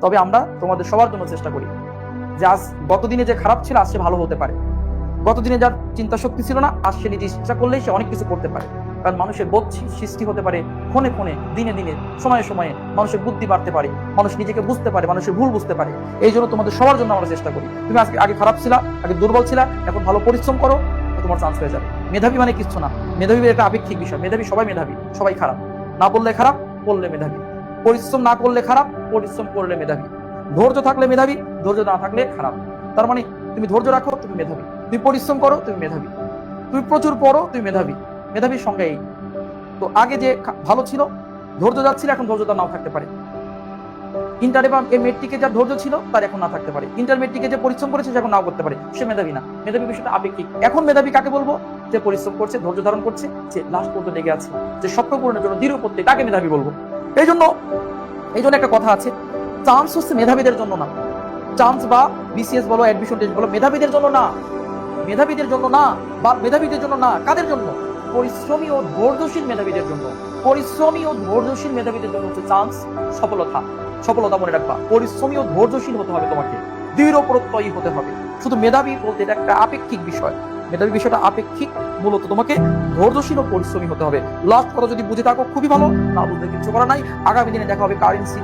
তবে আমরা তোমাদের সবার জন্য চেষ্টা করি যে আজ গতদিনে যে খারাপ ছিল, আজ সে ভালো হতে পারে। গতদিনে যার চিন্তা শক্তি ছিল না, আজ সে নিজে ইচ্ছা করলেই সে অনেক কিছু করতে পারে। কারণ মানুষের বোধ সৃষ্টি হতে পারে ক্ষণে ক্ষণে, দিনে দিনে, সময়ে সময়ে। মানুষের বুদ্ধি বাড়তে পারে, মানুষ নিজেকে বুঝতে পারে, মানুষের ভুল বুঝতে পারে। এই জন্য তোমাদের সবার জন্য আমরা চেষ্টা করি। তুমি আজকে আগে খারাপ ছিল, আগে দুর্বল ছিলা, এখন ভালো পরিশ্রম করো তোমার চান্স হয়ে যাবে। মেধাবী মানে কিচ্ছু না। মেধাবী একটা আপেক্ষিক বিষয়। মেধাবী সবাই মেধাবী, সবাই খারাপ। না বললে খারাপ, বললে মেধাবী। পরিশ্রম না করলে খারাপ, পরিশ্রম করলে মেধাবী। ধৈর্য থাকলে মেধাবী, ধৈর্য না থাকলে খারাপ। তার মানে তুমি ধৈর্য রাখো, তুমি মেধাবী। তুমি পরিশ্রম করো, তুমি মেধাবী। তুমি প্রচুর পড়ো, তুমি মেধাবী। মেধাবীর সঙ্গে এই। তো আগে যে ভালো ছিল, ধৈর্য যাচ্ছিল, এখন ধৈর্য তার নাও থাকতে পারে। ইন্টার এবং বা মেট্রিকে যার ধৈর্য ছিল, তার এখন না থাকতে পারে। ইন্টারমেট্রিকে যে পরিশ্রম করেছে, সে এখন নাও করতে পারে। সে মেধাবী না। মেধাবী বিষয়টা আপেক্ষিক। এখন মেধাবী কাকে বলব? যে পরিশ্রম করছে, ধৈর্য ধারণ করছে, যে লাস্ট পর্যন্ত লেগে আছে। যে স্বপ্ন পূরণের জন্য দৃঢ় করতে তাকে মেধাবী বলব। এই জন্য এই জন্য একটা কথা আছে। চান্স হচ্ছে মেধাবীদের জন্য না। চান্স বা বিসিএস বলো অ্যাডমিশন টেস্ট বলো, মেধাবীদের জন্য না। মেধাবীদের জন্য না বা মেধাবীদের জন্য না, কাদের জন্য? পরিশ্রমী ও ধৈর্যশীল মেধাবীদের জন্য। পরিশ্রমী ও ধৈর্যশীল মেধাবীদের জন্য হচ্ছে চান্স সফলতা। সফলতা মনে রাখবা। পরিশ্রমী ও ধৈর্যশীল হতে হবে তোমাকে। দৃঢ় প্রত্যয়ী হতে হবে। শুধু মেধাবী বলতে এটা একটা আপেক্ষিক বিষয়। মেধাবী বিষয়টা আপেক্ষিক, মূলত তোমাকে ধৈর্যশীল পরিশ্রমী হতে হবে। লাস্ট কথা যদি বুঝে থাকো, খুবই ভালো। না বুঝলে কিছু করা নাই। আগামী দিনে দেখা হবে কারেন্সি